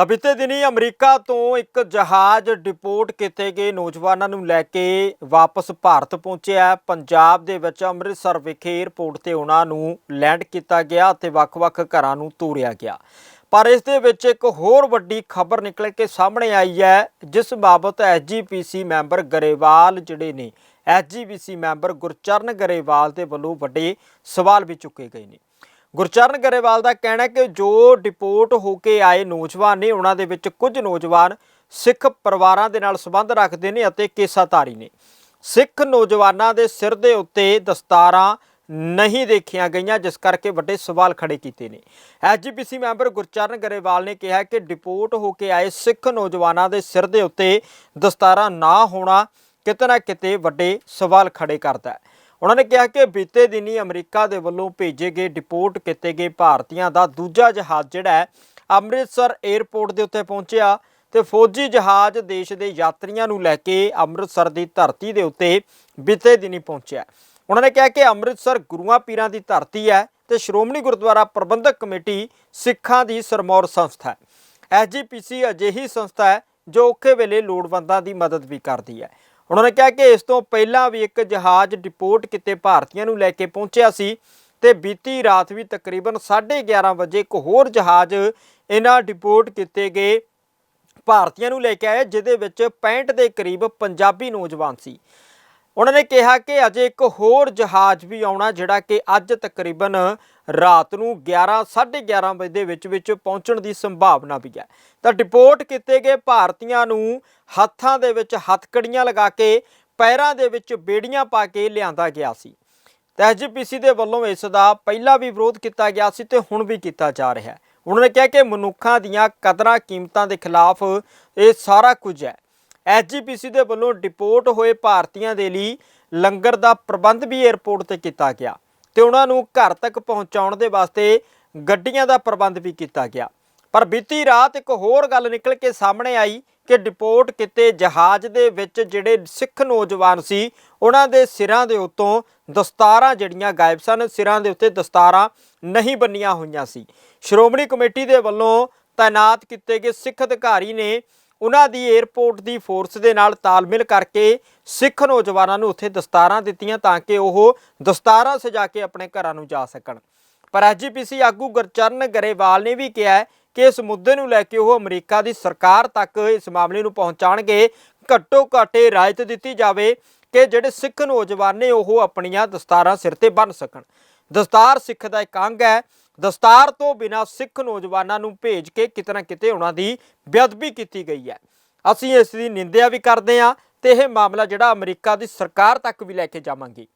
ਤਾਂ ਬੀਤੇ ਦਿਨੀ ਅਮਰੀਕਾ ਤੋਂ ਇੱਕ ਜਹਾਜ਼ ਡਿਪੋਰਟ ਕੀਤੇ ਗਏ ਨੌਜਵਾਨਾਂ ਨੂੰ ਲੈ ਕੇ ਵਾਪਸ ਭਾਰਤ ਪਹੁੰਚਿਆ। ਪੰਜਾਬ ਦੇ ਵਿੱਚ ਅੰਮ੍ਰਿਤਸਰ ਵਿਖੇ 에ਅਰਪੋਰਟ ਤੇ ਉਹਨਾਂ ਨੂੰ ਲੈਂਡ ਕੀਤਾ ਗਿਆ ਅਤੇ ਵੱਖ-ਵੱਖ ਘਰਾਂ ਨੂੰ ਤੋਰਿਆ ਗਿਆ। ਪਰ ਇਸ ਦੇ ਵਿੱਚ ਇੱਕ ਹੋਰ ਵੱਡੀ ਖਬਰ ਨਿਕਲ ਕੇ ਸਾਹਮਣੇ ਆਈ ਹੈ, ਜਿਸ ਬਾਬਤ ਐਸਜੀਪੀਸੀ ਮੈਂਬਰ ਗਰੇਵਾਲ ਜਿਹੜੇ ਨੇ ਐਸਜੀਪੀਸੀ ਮੈਂਬਰ ਗੁਰਚਰਨ ਗਰੇਵਾਲ ਦੇ ਵੱਲੋਂ ਵੱਡੇ ਸਵਾਲ ਵੀ ਚੁੱਕੇ ਗਏ ਨੇ। ਗੁਰਚਰਨ ਗਰੇਵਾਲ ਦਾ ਕਹਿਣਾ ਹੈ ਕਿ ਜੋ ਡਿਪੋਰਟ ਹੋ ਕੇ ਆਏ ਨੌਜਵਾਨ ਨੇ, ਉਹਨਾਂ ਦੇ ਵਿੱਚ ਕੁਝ ਨੌਜਵਾਨ ਸਿੱਖ ਪਰਿਵਾਰਾਂ ਦੇ ਨਾਲ ਸੰਬੰਧ ਰੱਖਦੇ ਨੇ ਅਤੇ ਕੇਸਾਧਾਰੀ ਨੇ। ਸਿੱਖ ਨੌਜਵਾਨਾਂ ਦੇ ਸਿਰ ਦੇ ਉੱਤੇ ਦਸਤਾਰਾਂ ਨਹੀਂ ਦੇਖੀਆਂ ਗਈਆਂ, ਜਿਸ ਕਰਕੇ ਵੱਡੇ ਸਵਾਲ ਖੜੇ ਕੀਤੇ ਨੇ। ਐਸਜੀਪੀਸੀ ਮੈਂਬਰ ਗੁਰਚਰਨ ਗਰੇਵਾਲ ਨੇ ਕਿਹਾ ਕਿ ਡਿਪੋਰਟ ਹੋ ਕੇ ਆਏ ਸਿੱਖ ਨੌਜਵਾਨਾਂ ਦੇ ਸਿਰ ਦੇ ਉੱਤੇ ਦਸਤਾਰਾਂ ਨਾ ਹੋਣਾ ਕਿਤੇ ਨਾ ਕਿਤੇ ਵੱਡੇ ਸਵਾਲ ਖੜੇ ਕਰਦਾ ਹੈ। ਉਹਨਾਂ ਨੇ ਕਿਹਾ ਕਿ ਬੀਤੇ ਦਿਨੀ ਅਮਰੀਕਾ ਦੇ ਵੱਲੋਂ ਭੇਜੇ ਗਏ ਡਿਪੋਰਟ ਕੀਤੇ ਗਏ ਭਾਰਤੀਆਂ ਦਾ ਦੂਜਾ ਜਹਾਜ਼ ਜਿਹੜਾ ਹੈ, ਅੰਮ੍ਰਿਤਸਰ 에ਅਰਪੋਰਟ ਦੇ ਉੱਤੇ ਪਹੁੰਚਿਆ ਤੇ ਫੌਜੀ ਜਹਾਜ਼ ਦੇਸ਼ ਦੇ ਯਾਤਰੀਆਂ ਨੂੰ ਲੈ ਕੇ ਅੰਮ੍ਰਿਤਸਰ ਦੀ ਧਰਤੀ ਦੇ ਉੱਤੇ ਬੀਤੇ ਦਿਨੀ ਪਹੁੰਚਿਆ। ਉਹਨਾਂ ਨੇ ਕਿਹਾ ਕਿ ਅੰਮ੍ਰਿਤਸਰ ਗੁਰੂਆਂ ਪੀਰਾਂ ਦੀ ਧਰਤੀ ਹੈ ਤੇ ਸ਼੍ਰੋਮਣੀ ਗੁਰਦੁਆਰਾ ਪ੍ਰਬੰਧਕ ਕਮੇਟੀ ਸਿੱਖਾਂ ਦੀ ਸਰਮੌਰ ਸੰਸਥਾ ਹੈ। ਐਸਜੀਪੀਸੀ ਅਜਿਹੀ ਸੰਸਥਾ ਹੈ ਜੋ ਔਖੇ ਵੇਲੇ ਲੋੜਵੰਦਾਂ ਦੀ ਮਦਦ ਵੀ ਕਰਦੀ ਹੈ। ਉਹਨਾਂ ਨੇ ਕਿਹਾ ਕਿ ਇਸ ਤੋਂ ਪਹਿਲਾਂ ਵੀ ਇੱਕ ਜਹਾਜ਼ ਡਿਪੋਰਟ ਕੀਤੇ ਭਾਰਤੀਆਂ ਨੂੰ ਲੈ ਕੇ ਪਹੁੰਚਿਆ ਸੀ ਤੇ ਬੀਤੀ ਰਾਤ ਵੀ ਤਕਰੀਬਨ 11:30 ਵਜੇ ਇੱਕ ਹੋਰ ਜਹਾਜ਼ ਇਹਨਾਂ ਡਿਪੋਰਟ ਕੀਤੇ ਗਏ ਭਾਰਤੀਆਂ ਨੂੰ ਲੈ ਕੇ ਆਇਆ, ਜਿਹਦੇ ਵਿੱਚ 65 ਦੇ ਕਰੀਬ ਪੰਜਾਬੀ ਨੌਜਵਾਨ ਸੀ। ਉਹਨਾਂ ਨੇ ਕਿਹਾ ਕਿ ਅਜੇ ਇੱਕ ਹੋਰ ਜਹਾਜ਼ ਵੀ ਆਉਣਾ ਜਿਹੜਾ ਕਿ ਅੱਜ ਤਕਰੀਬਨ ਰਾਤ ਨੂੰ 11 11:30 ਵਜੇ ਦੇ ਵਿੱਚ ਵਿੱਚ ਪਹੁੰਚਣ ਦੀ ਸੰਭਾਵਨਾ ਵੀ ਹੈ। ਤਾਂ ਡਿਪੋਰਟ ਕੀਤੇ ਗਏ ਭਾਰਤੀਆਂ ਨੂੰ ਹੱਥਾਂ ਦੇ ਵਿੱਚ ਹੱਥਕੜੀਆਂ ਲਗਾ ਕੇ ਪੈਰਾਂ ਦੇ ਵਿੱਚ ਬੇੜੀਆਂ ਪਾ ਕੇ ਲਿਆਂਦਾ ਗਿਆ ਸੀ। ਤਾਂ ਐਸਜੀਪੀਸੀ ਦੇ ਵੱਲੋਂ ਇਸ ਦਾ ਪਹਿਲਾਂ ਵੀ ਵਿਰੋਧ ਕੀਤਾ ਗਿਆ ਸੀ ਤੇ ਹੁਣ ਵੀ ਕੀਤਾ ਜਾ ਰਿਹਾ ਹੈ। ਉਹਨਾਂ ਨੇ ਕਿਹਾ ਕਿ ਮਨੁੱਖਾਂ ਦੀਆਂ ਕਦਰਾਂ ਕੀਮਤਾਂ ਦੇ ਖਿਲਾਫ ਇਹ ਸਾਰਾ ਕੁਝ ਹੈ। ਐਸਜੀਪੀਸੀ ਦੇ ਵੱਲੋਂ ਡਿਪੋਰਟ ਹੋਏ ਭਾਰਤੀਆਂ ਦੇ ਲਈ ਲੰਗਰ ਦਾ ਪ੍ਰਬੰਧ ਵੀ 에ਅਰਪੋਰਟ ਤੇ ਕੀਤਾ ਗਿਆ ਤੇ ਉਹਨਾਂ ਨੂੰ ਘਰ ਤੱਕ ਪਹੁੰਚਾਉਣ ਦੇ ਵਾਸਤੇ ਗੱਡੀਆਂ ਦਾ ਪ੍ਰਬੰਧ ਵੀ ਕੀਤਾ ਗਿਆ। ਪਰ ਬੀਤੀ ਰਾਤ ਇੱਕ ਹੋਰ ਗੱਲ ਨਿਕਲ ਕੇ ਸਾਹਮਣੇ ਆਈ ਕਿ ਡਿਪੋਰਟ ਕੀਤੇ ਜਹਾਜ਼ ਦੇ ਵਿੱਚ ਜਿਹੜੇ ਸਿੱਖ ਨੌਜਵਾਨ ਸੀ, ਉਹਨਾਂ ਦੇ ਸਿਰਾਂ ਦੇ ਉੱਤੋਂ ਦਸਤਾਰਾਂ ਜਿਹੜੀਆਂ ਗਾਇਬ ਸਨ, ਸਿਰਾਂ ਦੇ ਉੱਤੇ ਦਸਤਾਰਾਂ ਨਹੀਂ ਬੰਨੀਆਂ ਹੋਈਆਂ ਸੀ। ਸ਼੍ਰੋਮਣੀ ਕਮੇਟੀ ਦੇ ਵੱਲੋਂ ਤਾਇਨਾਤ ਕੀਤੇ ਗਏ ਸਿੱਖ ਅਧਿਕਾਰੀ ਨੇ ਉਹਨਾਂ ਦੀ 에ਅਰਪੋਰਟ ਦੀ ਫੋਰਸ ਦੇ ਨਾਲ ਤਾਲਮੇਲ ਕਰਕੇ ਸਿੱਖ ਨੌਜਵਾਨਾਂ ਨੂੰ ਉੱਥੇ ਦਸਤਾਰਾਂ ਦਿੱਤੀਆਂ ਤਾਂ ਕਿ ਉਹ ਦਸਤਾਰਾਂ ਸਜਾ ਕੇ ਆਪਣੇ ਘਰਾਂ ਨੂੰ ਜਾ ਸਕਣ। ਪਰ ਐਸਜੀਪੀਸੀ ਆਗੂ ਗੁਰਚਰਨ ਗਰੇਵਾਲ ਨੇ ਵੀ ਕਿਹਾ ਕਿ ਇਸ ਮੁੱਦੇ ਨੂੰ ਲੈ ਕੇ ਉਹ ਅਮਰੀਕਾ ਦੀ ਸਰਕਾਰ ਤੱਕ ਇਸ ਮਾਮਲੇ ਨੂੰ ਪਹੁੰਚਾਣਗੇ ਘੱਟੋ ਘੱਟੇ ਰਾਇਤ ਦਿੱਤੀ ਜਾਵੇ ਕਿ ਜਿਹੜੇ ਸਿੱਖ ਨੌਜਵਾਨ ਨੇ ਉਹ ਆਪਣੀਆਂ ਦਸਤਾਰਾਂ ਸਿਰ ਤੇ ਬੰਨ ਸਕਣ। ਦਸਤਾਰ ਸਿੱਖ ਦਾ ਇੱਕ ਅੰਗ ਹੈ। ਦਸਤਾਰ ਤੋਂ ਬਿਨਾ ਸਿੱਖ ਨੌਜਵਾਨਾਂ ਨੂੰ ਭੇਜ ਕੇ ਕਿਤੇ ਨਾ ਕਿਤੇ ਉਹਨਾਂ ਦੀ ਬੇਅਦਬੀ ਕੀਤੀ ਗਈ ਹੈ। ਅਸੀਂ ਇਸ ਦੀ ਨਿੰਦਿਆ ਵੀ ਕਰਦੇ ਹਾਂ ਤੇ ਇਹ ਮਾਮਲਾ ਜਿਹੜਾ ਅਮਰੀਕਾ ਦੀ ਸਰਕਾਰ ਤੱਕ ਵੀ ਲੈ ਕੇ ਜਾਵਾਂਗੇ।